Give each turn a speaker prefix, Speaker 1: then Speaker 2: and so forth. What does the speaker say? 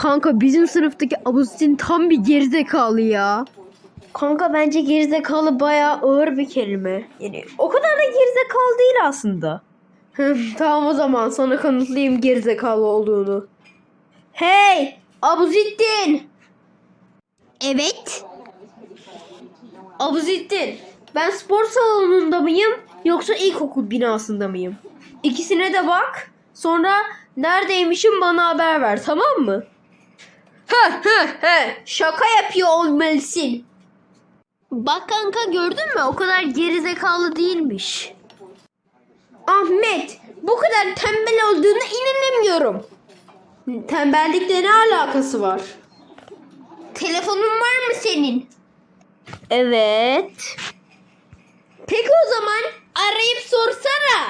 Speaker 1: Kanka bizim sınıftaki Abustin tam bir gerizekalı ya.
Speaker 2: Kanka bence gerizekalı bayağı ağır bir kelime. Yani o kadar da gerizekalı değil aslında.
Speaker 1: Tamam o zaman sana kanıtlayayım gerizekalı olduğunu.
Speaker 2: Hey! Abuzittin!
Speaker 1: Evet.
Speaker 2: Abuzittin! Ben spor salonunda mıyım yoksa ilkokul binasında mıyım? İkisine de bak. Sonra neredeymişim bana haber ver tamam mı? Şaka yapıyor olmalısın.
Speaker 1: Bak kanka gördün mü o kadar gerizekalı değilmiş.
Speaker 2: Ahmet bu kadar tembel olduğuna inanamıyorum. Tembellikle ne alakası var? Telefonun var mı senin?
Speaker 1: Evet.
Speaker 2: Peki o zaman arayıp sorsana.